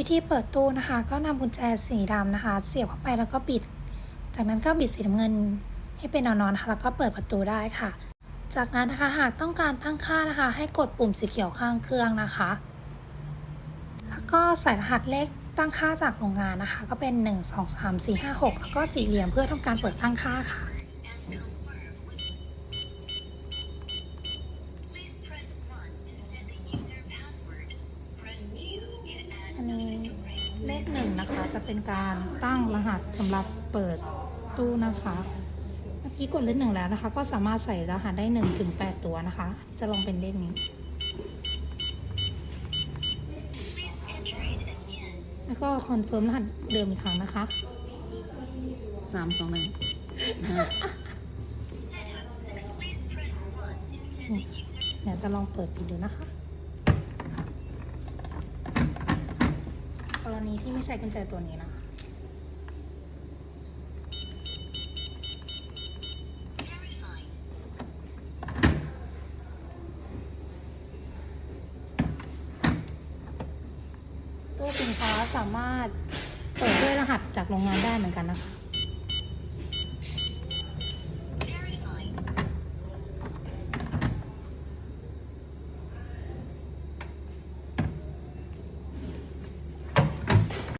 วิธีเปิดตู้นะคะ ก็นำกุญแจสีดำนะคะ เสียบเข้าไปแล้วก็บิด จากนั้นก็บิดสีน้ำเงินให้เป็นแนวนอนนะคะแล้วก็เปิดประตูได้ค่ะ จากนั้นนะคะหากต้องการตั้งค่านะคะ ให้กดปุ่มสีเขียวข้างเครื่องนะคะ แล้วก็ใส่รหัสเลขตั้งค่าจากโรงงานนะคะ ก็เป็น 1 2 3 4 5 6 แล้วก็สี่เหลี่ยมเพื่อทำการเปิดตั้งค่าค่ะอันนี้ เลขหนึ่งนะคะจะเป็นการตั้งรหัสสำหรับเปิดตู้นะคะเมื่อกี้กดเลขหนึ่งแล้วนะคะ ก็สามารถใส่รหัสได้หนึ่งถึงแปดตัวนะคะ จะลงเป็นเลขนี้ แล้วก็คอนเฟิร์มรหัสเดิมอีกครั้งนะคะสามสองหนึ่งห้าเดี๋ยวจะลองเปิดปิดดูนะคะ รณีที่ไม่ใช้กุญแจตัวนี้นะคะตู้สินค้าสามารถเปิดด้วยรหัสจากโรงงานได้เหมือนกันนะคะ